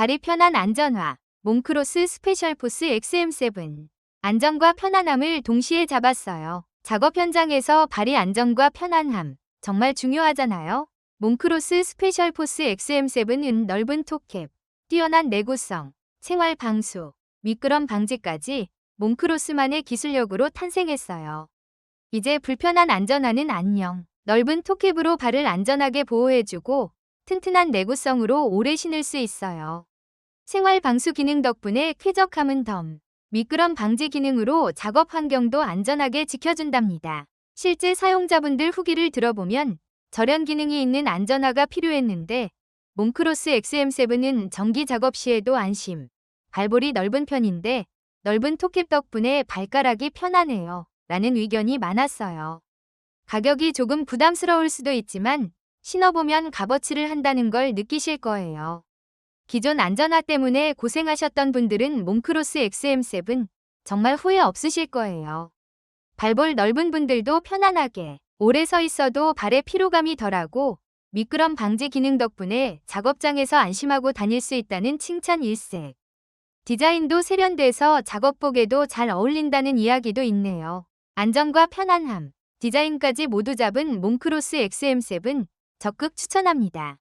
발이 편한 안전화, 몽크로스 스페셜 포스 XM7. 안전과 편안함을 동시에 잡았어요. 작업 현장에서 발이 안전과 편안함, 정말 중요하잖아요. 몽크로스 스페셜 포스 XM7은 넓은 톱캡, 뛰어난 내구성, 생활 방수, 미끄럼 방지까지 몽크로스만의 기술력으로 탄생했어요. 이제 불편한 안전화는 안녕. 넓은 톱캡으로 발을 안전하게 보호해주고 튼튼한 내구성으로 오래 신을 수 있어요. 생활 방수 기능 덕분에 쾌적함은 덤. 미끄럼 방지 기능으로 작업 환경도 안전하게 지켜준답니다. 실제 사용자분들 후기를 들어보면 절연 기능이 있는 안전화가 필요했는데 몽크로스 XM7은 전기 작업 시에도 안심. 발볼이 넓은 편인데 넓은 톱캡 덕분에 발가락이 편하네요. 라는 의견이 많았어요. 가격이 조금 부담스러울 수도 있지만 신어보면 값어치를 한다는 걸 느끼실 거예요. 기존 안전화 때문에 고생하셨던 분들은 몽크로스 XM7 정말 후회 없으실 거예요. 발볼 넓은 분들도 편안하게 오래 서 있어도 발에 피로감이 덜하고 미끄럼 방지 기능 덕분에 작업장에서 안심하고 다닐 수 있다는 칭찬 일색. 디자인도 세련돼서 작업복에도 잘 어울린다는 이야기도 있네요. 안전과 편안함, 디자인까지 모두 잡은 몽크로스 XM7 적극 추천합니다.